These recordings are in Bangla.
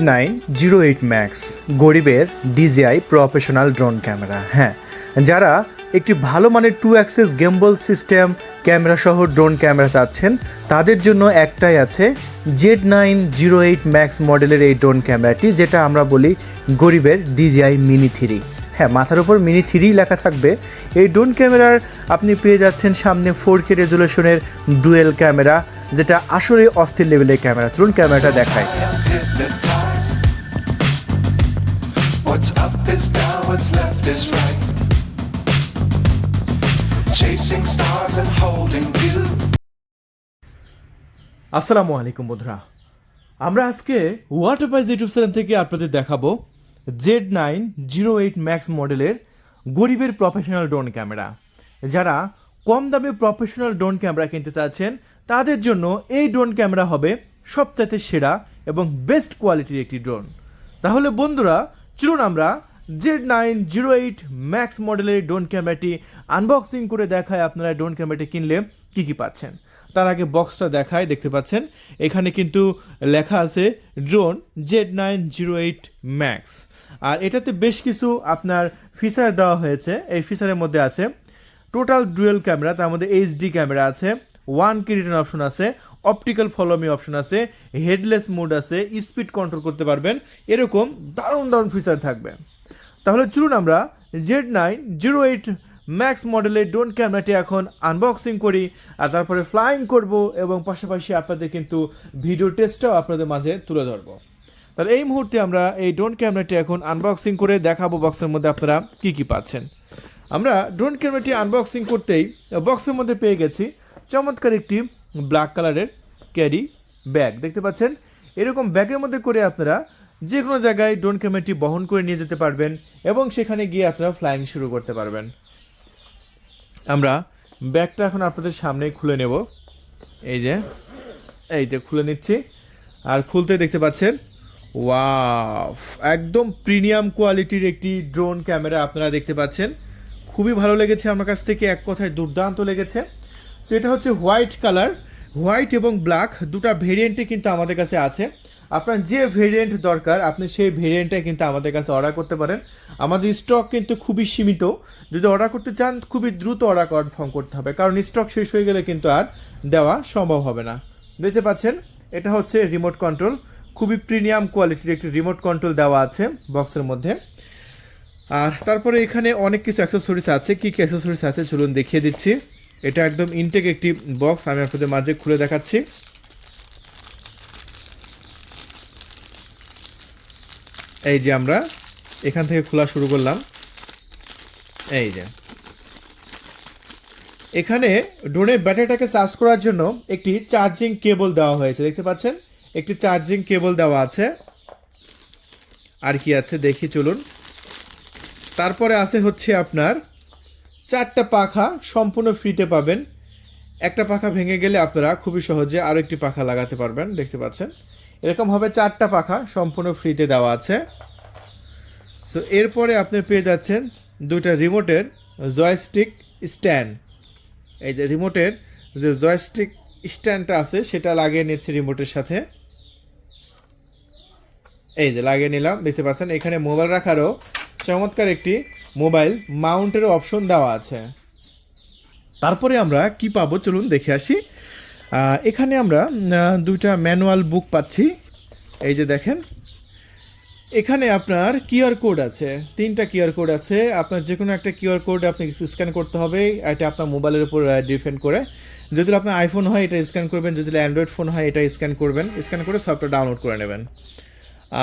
নাইন জিরো এইট ম্যাক্স গরিবের ডিজিআই প্রফেশনাল ড্রোন ক্যামেরা হ্যাঁ যারা একটি ভালো মানের two axis gimbal system camera সহ ড্রোন ক্যামেরা চাচ্ছেন, তাদের জন্য একটাই আছে Z nine zero eight max মডেলের এই ড্রোন ক্যামেরাটি যেটা আমরা বলি গরিবের ডিজিআই মিনি থ্রি হ্যাঁ মাথার উপর মিনি থ্রি লেখা থাকবে। এই ড্রোন ক্যামেরার আপনি পেয়ে যাচ্ছেন সামনে ফোর কে রেজুলেশনের ডুয়েল ক্যামেরা যেটা আসলে অস্থির লেভেলের ক্যামেরা চলুন ক্যামেরাটা দেখায়. What's up is down, what's left is right. Chasing stars and holding you. আসসালামু আলাইকুম বন্ধুরা আমরা আজকে ওয়াটার পাইজ ইউটিউব চ্যানেল থেকে আপনাদের দেখাবো Z nine zero eight max মডেলের গরিবের প্রফেশনাল ড্রোন ক্যামেরা যারা কম দামে প্রফেশনাল ড্রোন ক্যামেরা কিনতে চাচ্ছেন তাদের জন্য এই ড্রোন ক্যামেরা হবে সবচাইতে সেরা এবং বেস্ট কোয়ালিটির একটি ড্রোন তাহলে বন্ধুরা চলুন আমরা Z nine zero eight max মডেলের ডোন ক্যামেরাটি আনবক্সিং করে দেখায় আপনারা ড্রোন ক্যামেরাটি কিনলে কী কী পাচ্ছেন? তার আগে বক্সটা দেখায় দেখতে পাচ্ছেন। এখানে কিন্তু লেখা আছে drone Z nine zero eight max আর এটাতে বেশ কিছু আপনার ফিচার দেওয়া হয়েছে। এই ফিচারের মধ্যে আছে টোটাল ডুয়েল ক্যামেরা তার মধ্যে এইচডি ক্যামেরা আছে ওয়ান কে রিটার্ন অপশন আছে অপটিক্যাল ফলোমি অপশন আছে হেডলেস মোড আছে স্পিড কন্ট্রোল করতে পারবেন, এরকম দারুণ দারুণ ফিচার থাকবে। তাহলে চলুন আমরা Z nine zero eight max মডেলের ড্রোন ক্যামেরাটি এখন আনবক্সিং করি, আর তারপরে ফ্লাইং করব এবং পাশাপাশি আপনাদের কিন্তু ভিডিও টেস্টটাও আপনাদের মাঝে তুলে ধরবো। তাহলে এই মুহূর্তে আমরা এই ড্রোন ক্যামেরাটি এখন আনবক্সিং করে দেখাবো বক্সের মধ্যে আপনারা কী কী পাচ্ছেন। আমরা ড্রোন ক্যামেরাটি আনবক্সিং করতেই বক্সের মধ্যে পেয়ে গেছি চমৎকার একটি ব্ল্যাক কালারের ক্যারি ব্যাগ। দেখতে পাচ্ছেন? এরকম ব্যাগের মধ্যে করে আপনারা যে কোনো জায়গায় ড্রোন ক্যামেরাটি বহন করে নিয়ে যেতে পারবেন এবং সেখানে গিয়ে আপনারা ফ্লাইং শুরু করতে পারবেন। আমরা ব্যাগটা এখন আপনাদের সামনে খুলে নেব। এই যে এই যে খুলে নিচ্ছি। আর খুলতে দেখতে পাচ্ছেন? ওয়াও, একদম প্রিমিয়াম কোয়ালিটির একটি ড্রোন ক্যামেরা আপনারা দেখতে পাচ্ছেন। খুবই ভালো লেগেছে আমার কাছ থেকে, এক কথায় দুর্দান্ত লেগেছে। সো এটা হচ্ছে হোয়াইট কালার হোয়াইট এবং ব্ল্যাক দুটো ভেরিয়েন্টে কিন্তু আমাদের কাছে আছে। আপনার যে ভেরিয়েন্ট দরকার, আপনি সেই ভেরিয়েন্টে কিন্তু আমাদের কাছে অর্ডার করতে পারেন। আমাদের স্টক কিন্তু খুবই সীমিত। যদি অর্ডার করতে চান, খুবই দ্রুত অর্ডার কনফার্ম করতে হবে। কারণ স্টক শেষ হয়ে গেলে কিন্তু আর দেওয়া সম্ভব হবে না। দেখতে পাচ্ছেন, এটা হচ্ছে রিমোট কন্ট্রোল খুবই প্রিমিয়াম কোয়ালিটির একটি রিমোট কন্ট্রোল দেওয়া আছে বক্সের মধ্যে। আর তারপরে এখানে অনেক কিছু অ্যাক্সেসরিজ আছে। কী কী অ্যাক্সেসরিজ আছে? চলুন দেখিয়ে দিচ্ছি। এটা একদম ইনটেক একটি বক্স আমি আপনাদের মাঝে খুলে দেখাচ্ছি। এই যে আমরা এখান থেকে খোলা শুরু করলাম। এই যে। এখানে ড্রোনের ব্যাটারিটাকে চার্জ করার জন্য একটি চার্জিং কেবল দেওয়া হয়েছে, দেখতে পাচ্ছেন? একটি চার্জিং কেবল দেওয়া আছে। আর কি আছে? দেখি, চলুন। তারপরে আছে হচ্ছে আপনার চারটা পাখা সম্পূর্ণ ফ্রিতে পাবেন। একটা পাখা ভেঙে গেলে আপনারা খুবই সহজে আরও একটি পাখা লাগাতে পারবেন, দেখতে পাচ্ছেন। এরকমভাবে চারটা পাখা সম্পূর্ণ ফ্রিতে দেওয়া আছে। সো এরপরে আপনি পেয়ে যাচ্ছেন দুইটা রিমোটের জয়স্টিক স্ট্যান্ড এই যে রিমোটের যে জয়স্টিক স্ট্যান্ডটা আছে, সেটা লাগিয়ে নিচ্ছে রিমোটের সাথে। এই যে লাগিয়ে নিলাম, দেখতে পাচ্ছেন, এখানে মোবাইল রাখারও চমৎকার একটি মোবাইল মাউন্টের অপশন দেওয়া আছে। তারপরে আমরা কি পাবো? চলুন দেখে আসি। এখানে আমরা দুইটা ম্যানুয়াল বুক পাচ্ছি। এই যে দেখেন, এখানে আপনার কিউআর কোড আছে। তিনটা কিউআর কোড আছে। আপনার যে কোনো একটা কিউআর কোড আপনি স্ক্যান করতে হবে। এটা আপনার মোবাইলের উপর ডিপেন্ড করে। যদি আপনার আইফোন হয়, এটা স্ক্যান করবেন। যদি অ্যান্ড্রয়েড ফোন হয়, এটা স্ক্যান করবেন। স্ক্যান করে সফটওয়্যার ডাউনলোড করে নেবেন।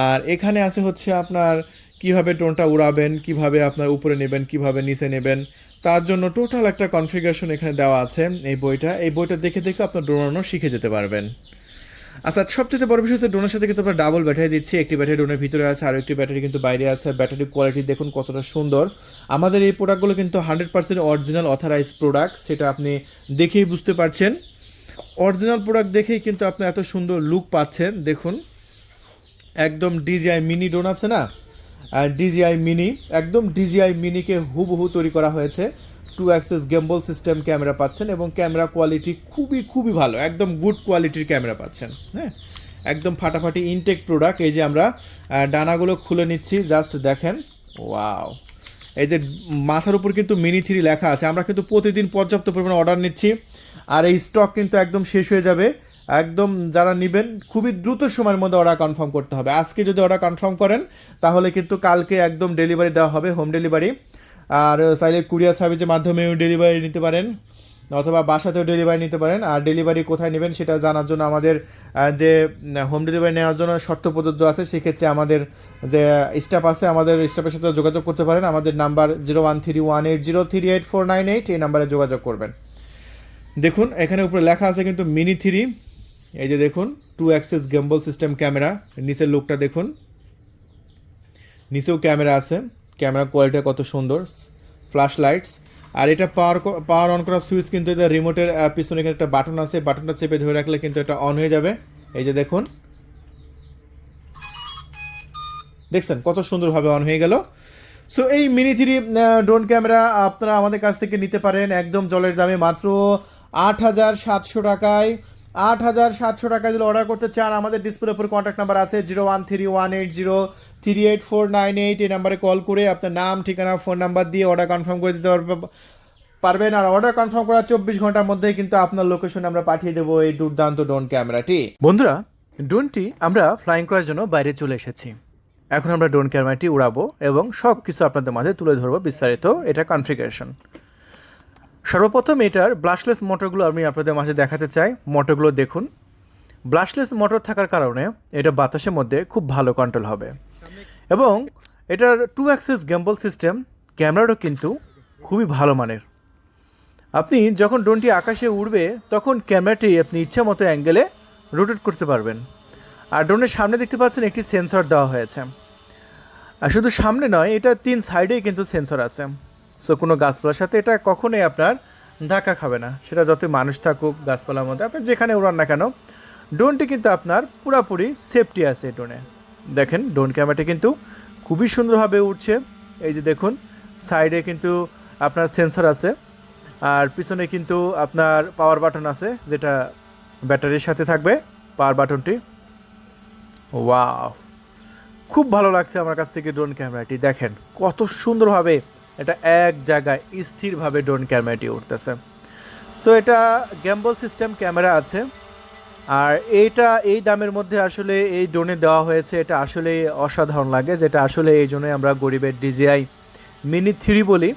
আর এখানে আছে হচ্ছে আপনার কীভাবে ড্রোনটা উড়াবেন, কীভাবে আপনার উপরে নেবেন, কীভাবে নিচে নেবেন, তার জন্য টোটাল একটা কনফিগারেশন এখানে দেওয়া আছে এই বইটা। এই বইটা দেখে দেখে আপনার ড্রোন উড়ানো শিখে যেতে পারবেন। আচ্ছা সবচেয়ে বড় বিষয় হচ্ছে ড্রোনের সাথে কিন্তু আমরা ডাবল ব্যাটারি দিচ্ছি। একটি ব্যাটারি ড্রোনের ভিতরে আছে আর একটি ব্যাটারি কিন্তু বাইরে আছে। ব্যাটারি কোয়ালিটি দেখুন কতটা সুন্দর। আমাদের এই প্রোডাক্টগুলো কিন্তু hundred percent original authorize product সেটা আপনি দেখেই বুঝতে পারছেন। অরিজিনাল প্রোডাক্ট দেখেই কিন্তু আপনি এত সুন্দর লুক পাচ্ছেন। দেখুন, একদম ডিজিআই মিনি ড্রোন আছে না? ডিজিআই মিনি একদম ডিজিআই মিনিকে হুবহু তৈরি করা হয়েছে। Two axis gimbal system camera পাচ্ছেন এবং ক্যামেরা কোয়ালিটি খুবই খুবই ভালো। একদম গুড কোয়ালিটির ক্যামেরা পাচ্ছেন হ্যাঁ? একদম ফাটাফাটি ইনটেক প্রোডাক্ট। এই যে আমরা ডানাগুলো খুলে নিচ্ছি, জাস্ট দেখেন। ওয়াও! এই যে মাথার উপর কিন্তু মিনি থ্রি লেখা আছে। আমরা কিন্তু প্রতিদিন পর্যাপ্ত পরিমাণে অর্ডার নিচ্ছি। আর এই স্টক কিন্তু একদম শেষ হয়ে যাবে। একদম যারা নেবেন, খুবই দ্রুত সময়ের মধ্যে অর্ডার কনফার্ম করতে হবে। আজকে যদি অর্ডার কনফার্ম করেন, তাহলে কিন্তু কালকে একদম ডেলিভারি দেওয়া হবে হোম ডেলিভারি আর চাইলে কুরিয়ার সার্ভিসের মাধ্যমেও ডেলিভারি নিতে পারেন, অথবা বাসাতেও ডেলিভারি নিতে পারেন। আর ডেলিভারি কোথায় নেবেন, সেটা জানার জন্য আমাদের যে হোম ডেলিভারি নেওয়ার জন্য শর্ত প্রযোজ্য আছে, সেক্ষেত্রে আমাদের যে স্টাফ আছে, আমাদের স্টাফের সাথে যোগাযোগ করতে পারেন। আমাদের number zero one three one eight zero three eight four nine eight এই নাম্বারে যোগাযোগ করবেন। দেখুন, এখানে উপরে লেখা আছে কিন্তু মিনি থ্রি। এই যে দেখুন two axis gimbal system camera নিচের লুকটা দেখুন। নিচেও ক্যামেরা আছে ক্যামেরা কোয়ালিটি কত সুন্দর ফ্ল্যাশ লাইটস আর এটা পাওয়ার পাওয়ার অন করার সুইচ কিন্তু এটা রিমোটের পিছনে এখানে একটা বাটন আছে বাটনটা চেপে ধরে রাখলে কিন্তু এটা অন হয়ে যাবে। এই যে দেখুন। দেখছেন কত সুন্দরভাবে অন হয়ে গেল। সো এই মিনি থ্রি ড্রোন ক্যামেরা আপনারা আমাদের কাছ থেকে নিতে পারেন, একদম জলের দামে মাত্র আট হাজার সাতশো টাকায়। আট হাজার সাতশো টাকায় যদি অর্ডার করতে চান, আমাদের ডিসপ্লের উপর কন্ট্যাক্ট নাম্বার আছে zero one three one eight zero three eight four nine eight এই নাম্বারে কল করে আপনার নাম, ঠিকানা ফোন নাম্বার দিয়ে অর্ডার কনফার্ম করে দিতে পারবে পারবেন। আর অর্ডার কনফার্ম করার চব্বিশ ঘণ্টার মধ্যেই কিন্তু আপনার লোকেশন আমরা পাঠিয়ে দেবো এই দুর্দান্ত ড্রোন ক্যামেরাটি বন্ধুরা ড্রোনটি আমরা ফ্লাইং করার জন্য বাইরে চলে এসেছি। এখন আমরা ড্রোন ক্যামেরাটি উড়াবো এবং সব কিছু আপনাদের মাঝে তুলে ধরবো বিস্তারিত এটা কনফিগারেশন সর্বপ্রথম এটার ব্লাশলেস মোটরগুলো আমি আপনাদের মাঝে দেখাতে চাই। মোটরগুলো দেখুন। ব্লাশলেস মোটর থাকার কারণে এটা বাতাসের মধ্যে খুব ভালো কন্ট্রোল হবে। এবং এটার টু অ্যাক্সেস গ্যাম্বল সিস্টেম ক্যামেরাটাও কিন্তু খুবই ভালো মানের। আপনি যখন ড্রোনটি আকাশে উড়বে, তখন ক্যামেরাটি আপনি ইচ্ছা মতো অ্যাঙ্গেলে রোটেট করতে পারবেন। আর ড্রোনের সামনে দেখতে পাচ্ছেন একটি সেন্সর দেওয়া হয়েছে। আর শুধু সামনে নয়, এটা তিন সাইডেই কিন্তু সেন্সর আছে। সো কোনো গাছপালার সাথে এটা কখনোই আপনার ধাক্কা খাবে না। সেটা যতই মানুষ থাকুক, গাছপালার মধ্যে, আপনি যেখানে উড়ান না কেন ড্রোনটি কিন্তু আপনার পুরাপুরি সেফটি আছে ড্রোনে দেখেন ড্রোন ক্যামেরাটি কিন্তু খুবই সুন্দরভাবে উঠছে এই যে দেখুন সাইডে কিন্তু আপনার সেন্সর আছে, আর পিছনে কিন্তু আপনার পাওয়ার বাটন আছে, যেটা ব্যাটারির সাথে থাকবে পাওয়ার বাটনটি ওয়াও খুব ভালো লাগছে আমার কাছ থেকে ড্রোন ক্যামেরাটি দেখেন, কত সুন্দরভাবে এটা এক জায়গায় স্থিরভাবে ড্রোন ক্যামেরাটি উঠতেছে। সো এটা গ্যাম্বল সিস্টেম ক্যামেরা আছে। আর এইটা, এই দামের মধ্যে আসলে এই ড্রোনে দেওয়া হয়েছে, এটা আসলে অসাধারণ লাগে, যেটা আসলে এই জন্যই আমরা গরিবের ডিজিআই মিনি থ্রি বলি।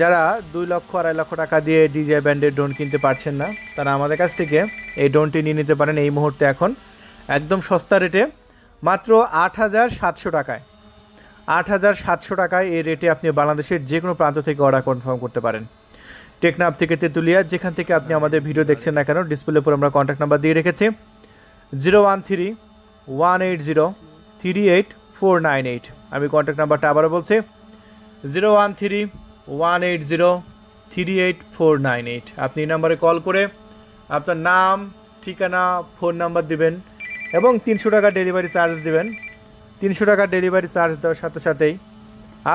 যারা দুই লক্ষ, আড়াই লক্ষ টাকা দিয়ে ডিজিআই ব্র্যান্ডের ড্রোন কিনতে পারছেন না, তারা আমাদের কাছ থেকে এই ড্রোনটি নিয়ে নিতে পারেন এই মুহূর্তে এখন। একদম সস্তা রেটে, মাত্র আট হাজার সাতশো টাকায়। আট হাজার সাতশো টাকায় এই রেটে আপনি বাংলাদেশের যে কোনো প্রান্ত থেকে অর্ডার কনফার্ম করতে পারেন। টেকনাপ থেকে তেঁতুলিয়া, যেখান থেকে আপনি আমাদের ভিডিও দেখছেন না কেন ডিসপ্লের উপর আমরা কন্ট্যাক্ট নাম্বার দিয়ে রেখেছি। Zero one three one eight zero three eight four nine eight আমি কন্ট্যাক্ট নাম্বারটা আবারও বলছি। Zero one three one eight zero three eight four nine eight আপনি এই নাম্বারে কল করে আপনার নাম, ঠিকানা ফোন নাম্বার দিবেন এবং তিনশো টাকা ডেলিভারি চার্জ দিবেন। তিনশো টাকা ডেলিভারি চার্জ দেওয়ার সাথে সাথেই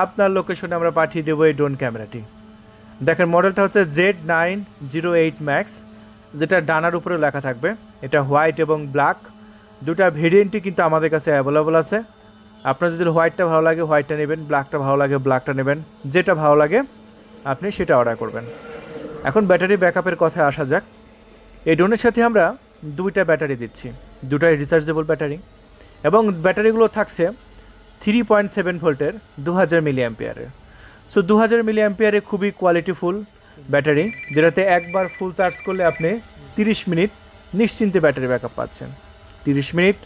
আপনার লোকেশনে আমরা পাঠিয়ে দেবো এই ড্রোন ক্যামেরাটি। দেখেন, মডেলটা হচ্ছে Z nine zero eight max, যেটা ডানার উপরে লেখা থাকবে। এটা হোয়াইট এবং ব্ল্যাক। দুটা ভেরিয়েন্টই কিন্তু আমাদের কাছে অ্যাভেলেবল আছে। আপনার যদি হোয়াইটটা ভালো লাগে, হোয়াইটটা নেবেন, ব্ল্যাকটা ভালো লাগে, ব্ল্যাকটা নেবেন। যেটা ভালো লাগে, আপনি সেটা অর্ডার করবেন। এখন ব্যাটারি ব্যাকআপের কথায় আসা যাক। এই ড্রোনের সাথে আমরা দুইটা ব্যাটারি দিচ্ছি। দুটাই রিচার্জেবল ব্যাটারি এবং ব্যাটারিগুলো থাকছে থ্রি পয়েন্ট সেভেন ভোল্টের দু হাজার মিলি অ্যাম্পিয়ারের সো দু হাজার মিলি অ্যাম্পিয়ারে খুবই কোয়ালিটিফুল ব্যাটারি যেটাতে একবার ফুল চার্জ করলে আপনি তিরিশ মিনিট নিশ্চিন্তে ব্যাটারি ব্যাকআপ পাচ্ছেন। তিরিশ মিনিট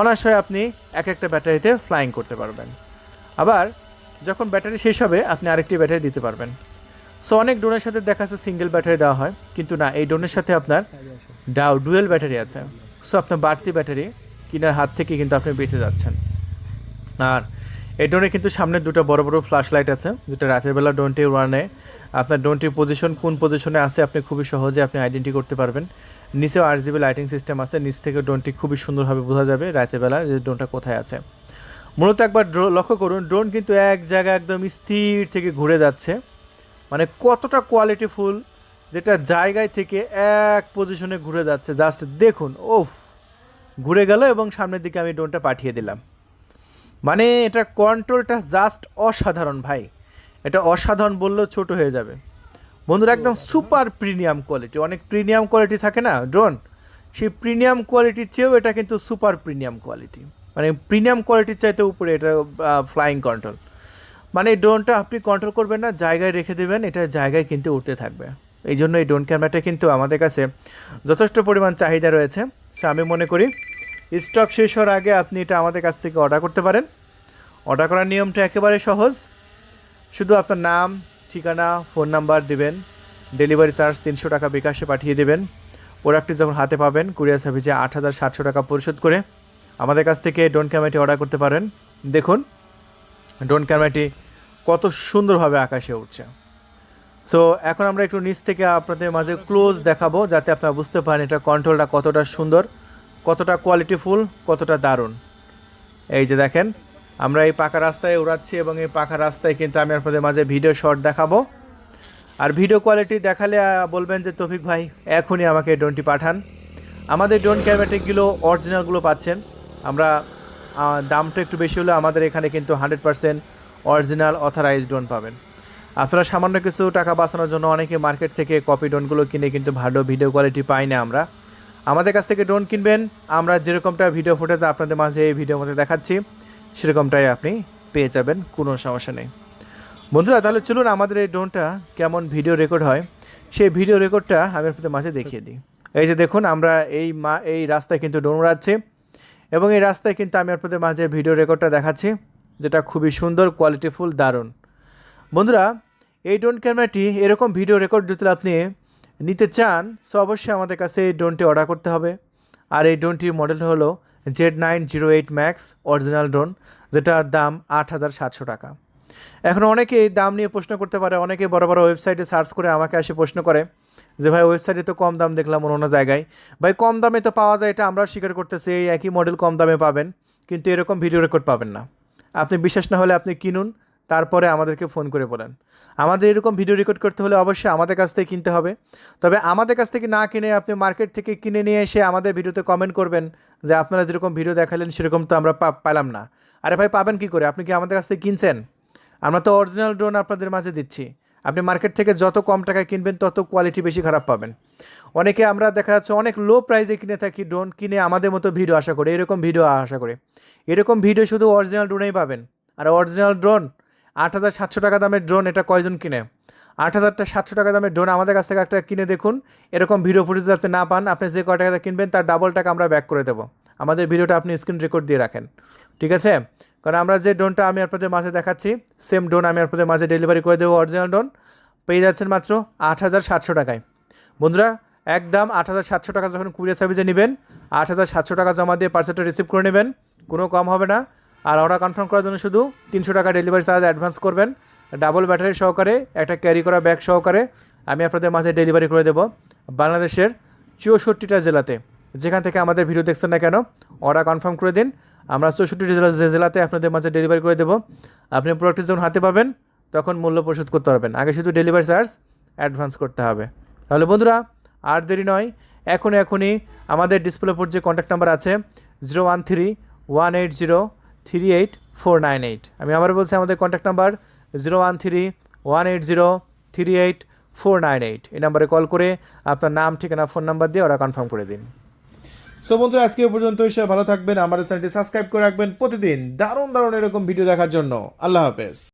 অনায়াসে আপনি এক একটা ব্যাটারিতে ফ্লাইং করতে পারবেন। আবার যখন ব্যাটারি শেষ হবে আপনি আরেকটি ব্যাটারি দিতে পারবেন। সো অনেক ড্রোনের সাথে দেখা যাচ্ছে সিঙ্গেল ব্যাটারি দেওয়া হয় কিন্তু না এই ড্রোনের সাথে আপনার ডাউ ডুয়েল ব্যাটারি আছে। সো আপনার বাড়তি ব্যাটারি কিনার হাত থেকে কিন্তু আপনি বেঁচে যাচ্ছেন। আর এই ড্রোনে কিন্তু সামনে দুটো বড় বড় ফ্ল্যাশ লাইট আছে। যেটা রাতের বেলা ড্রোনটি ওয়ানে আপনার ড্রোনটির পজিশন কোন পজিশনে আছে আপনি খুবই সহজে আপনি আইডেন্টি করতে পারবেন। নিচেও আট জিবি লাইটিং সিস্টেম আছে, নিচ থেকে ড্রোনটি খুবই সুন্দরভাবে বোঝা যাবে রাতের বেলা যে ড্রোনটা কোথায় আছে। মূলত একবার ড্রো লক্ষ্য করুন ড্রোন কিন্তু এক জায়গায় একদম স্থির থেকে ঘুরে যাচ্ছে। মানে কতটা কোয়ালিটিফুল যেটা জায়গায় থেকে এক পজিশনে ঘুরে যাচ্ছে। জাস্ট দেখুন ওফ ঘুরে গেল এবং সামনের দিকে আমি ড্রোনটা পাঠিয়ে দিলাম। মানে এটা কন্ট্রোলটা জাস্ট অসাধারণ ভাই। এটা অসাধারণ বললেও ছোট হয়ে যাবে। বন্ধুরা একদম সুপার প্রিমিয়াম কোয়ালিটি অনেক প্রিমিয়াম কোয়ালিটি থাকে না ড্রোন সেই প্রিমিয়াম কোয়ালিটির চেয়েও এটা কিন্তু সুপার প্রিমিয়াম কোয়ালিটি মানে প্রিমিয়াম কোয়ালিটির চাইতে উপরে এটা ফ্লাইং কন্ট্রোল মানে এই ড্রোনটা আপনি কন্ট্রোল করবেন না জায়গায় রেখে দেবেন এটা জায়গায় কিন্তু উঠতে থাকবে। এই জন্য এই ড্রোন ক্যামেরাটা কিন্তু আমাদের কাছে যথেষ্ট পরিমাণ চাহিদা রয়েছে। সো আমি মনে করি স্টক শেষ হওয়ার আগে আপনি এটা আমাদের কাছ থেকে অর্ডার করতে পারেন। অর্ডার করার নিয়মটা একেবারে সহজ। শুধু আপনার নাম, ঠিকানা ফোন নাম্বার দিবেন ডেলিভারি চার্জ তিনশো টাকা বিকাশে পাঠিয়ে দেবেন। প্রোডাক্টটি যখন হাতে পাবেন কুরিয়ার সার্ভিসে আট হাজার সাতশো টাকা পরিশোধ করে আমাদের কাছ থেকে ড্রোন ক্যামেরাটি অর্ডার করতে পারেন। দেখুন ড্রোন ক্যামেরাটি কত সুন্দরভাবে আকাশে উঠছে সো এখন আমরা একটু নিচ থেকে আপনাদের মাঝে ক্লোজ দেখাবো যাতে আপনারা বুঝতে পারেন এটা কন্ট্রোলটা কতটা সুন্দর, কতটা কোয়ালিটিফুল কতটা দারুণ। এই যে দেখেন, আমরা এই পাকা রাস্তায় উড়াচ্ছি এবং এই পাকা রাস্তায় কিন্তু আমি আপনাদের মাঝে ভিডিও শট দেখাবো। আর ভিডিও কোয়ালিটি দেখালে বলবেন যে তফিক ভাই, এখনই আমাকে ড্রোনটি পাঠান। আমাদের ড্রোন ক্যামেরাটিকগুলো অরিজিনালগুলো পাচ্ছেন। আমরা দামটা একটু বেশি হলেও আমাদের এখানে কিন্তু hundred percent original authorize drone পাবেন। আপনারা সামান্য কিছু টাকা বাঁচানোর জন্য অনেকে মার্কেট থেকে কপি ড্রোনগুলো কিনে কিন্তু ভালো ভিডিও কোয়ালিটি পাই না আমরা। আমাদের কাছ থেকে ড্রোন কিনবেন, আমরা যেরকমটা ভিডিও ফুটেজ আপনাদের মাঝে এই ভিডিওর মধ্যে দেখাচ্ছি, সেরকমটাই আপনি পেয়ে যাবেন, কোনো সমস্যা নেই। বন্ধুরা, তাহলে চলুন আমাদের এই ড্রোনটা কেমন ভিডিও রেকর্ড হয়, সেই ভিডিও রেকর্ডটা আমি আপনাদের মাঝে দেখিয়ে দিই। এই যে দেখুন, আমরা এই মা, এই রাস্তায় কিন্তু ড্রোন উড়াচ্ছি এবং এই রাস্তায় কিন্তু আমি আপনাদের মাঝে ভিডিও রেকর্ডটা দেখাচ্ছি, যেটা খুবই সুন্দর কোয়ালিটিফুল দারুণ। বন্ধুরা এই ড্রোন ক্যামেরাটি এরকম ভিডিও রেকর্ড যদি আপনি নিতে চান, সো অবশ্যই আমাদের কাছে এই ড্রোনটি অর্ডার করতে হবে। আর এই ড্রোনটির মডেল হলো Z nine zero eight max original drone, যেটার দাম আট হাজার সাতশো টাকা। এখন অনেকে দাম নিয়ে প্রশ্ন করতে পারে, অনেকে বড় বড় ওয়েবসাইটে সার্চ করে আমাকে এসে প্রশ্ন করে যে, ভাই, ওয়েবসাইটে তো কম দাম দেখলাম অন্য জায়গায়। ভাই, কম দামে তো পাওয়া যায়, এটা আমরা স্বীকার করতেছি, এই একই মডেল কম দামে পাবেন, কিন্তু এরকম ভিডিও রেকর্ড পাবেন না। আপনি বিশ্বাস না হলে আপনি কিনুন তারপরে আমাদেরকে ফোন করে বলেন। আমাদের এরকম ভিডিও রেকর্ড করতে হলে অবশ্যই আমাদের কাছ থেকে কিনতে হবে। তবে আমাদের কাছ থেকে না কিনে আপনি মার্কেট থেকে কিনে নিয়ে এসে আমাদের ভিডিওতে কমেন্ট করবেন যে আপনারা যেরকম ভিডিও দেখালেন সেরকম তো আমরা পেলাম না। আরে ভাই, পাবেন কি করে? আপনি কি আমাদের কাছ থেকে কিনছেন? আমরা তো অরিজিনাল ড্রোন আপনাদের মাঝে দিচ্ছি। আপনি মার্কেট থেকে যত কম টাকায় কিনবেন, তত কোয়ালিটি বেশি খারাপ পাবেন। অনেকে আমরা দেখা যাচ্ছে অনেক লো প্রাইসে কিনে থাকি ড্রোন কিনে আমাদের মতো ভিডিও আশা করে। এরকম ভিডিও আশা করে। এরকম ভিডিও শুধু অরিজিনাল ড্রোনেই পাবেন। আর অরিজিনাল ড্রোন আট হাজার সাতশো টাকা দামের ড্রোন এটা কয়জন কিনে? আট হাজারটা সাতশো টাকা দামের ড্রোন আমাদের কাছ থেকে একটা কিনে দেখুন। এরকম ভিডিও ফুটেজ আপনি না পান, আপনি যে কয় টাকা কিনবেন, তার ডাবল টাকা আমরা ব্যাক করে দেবো। আমাদের ভিডিওটা আপনি স্ক্রিন রেকর্ড দিয়ে রাখেন। ঠিক আছে? কারণ আমরা যে ড্রোনটা আমি আপনাদের মাঝে দেখাচ্ছি সেম ড্রোন আমি আপনাদের মাঝে ডেলিভারি করে দেবো অরিজিনাল ড্রোন পেয়ে যাচ্ছেন মাত্র আট হাজার সাতশো টাকায়। বন্ধুরা, একদম আট হাজার সাতশো টাকা যখন কুরিয়ার সার্ভিসে নেবেন, আট হাজার সাতশো টাকা জমা দিয়ে পার্সেলটা রিসিভ করে নেবেন, কোনো কম হবে না। আর অর্ডার কনফার্ম করার জন্য শুধু তিনশো টাকা ডেলিভারি চার্জ অ্যাডভান্স করবেন। ডাবল ব্যাটারি সহকারে, একটা ক্যারি করা ব্যাগ সহকারে আমি আপনাদের মাঝে ডেলিভারি করে দেবো বাংলাদেশের চৌষট্টিটা জেলাতে। যেখান থেকে আমাদের ভিডিও দেখছেন না কেন অর্ডার কনফার্ম করে দিন। আমরা চৌষট্টি জেলা জেলাতে আপনাদের মাঝে ডেলিভারি করে দেবো। আপনি প্রোডাক্টটি যখন হাতে পাবেন, তখন মূল্য পরিশোধ করতে পারবেন। আগে শুধু ডেলিভারি চার্জ অ্যাডভান্স করতে হবে। তাহলে বন্ধুরা, আর দেরি নয় এখন এখনই আমাদের ডিসপ্লে উপর যে কন্ট্যাক্ট নাম্বার আছে zero one three one eight zero three eight four nine eight আমি আবার বলছি আমাদের contact number zero one three one eight zero three eight four nine eight এই নাম্বারে কল করে আপনার নাম, ঠিকানা ফোন নাম্বার দিয়ে ওরা কনফার্ম করে দিন। সো বন্ধুরা, আজকে পর্যন্ত সবাই ভালো থাকবেন। আমাদের চ্যানেলটি সাবস্ক্রাইব করে রাখবেন প্রতিদিন। দারুণ দারুণ এরকম ভিডিও দেখার জন্য। আল্লাহ হাফেজ।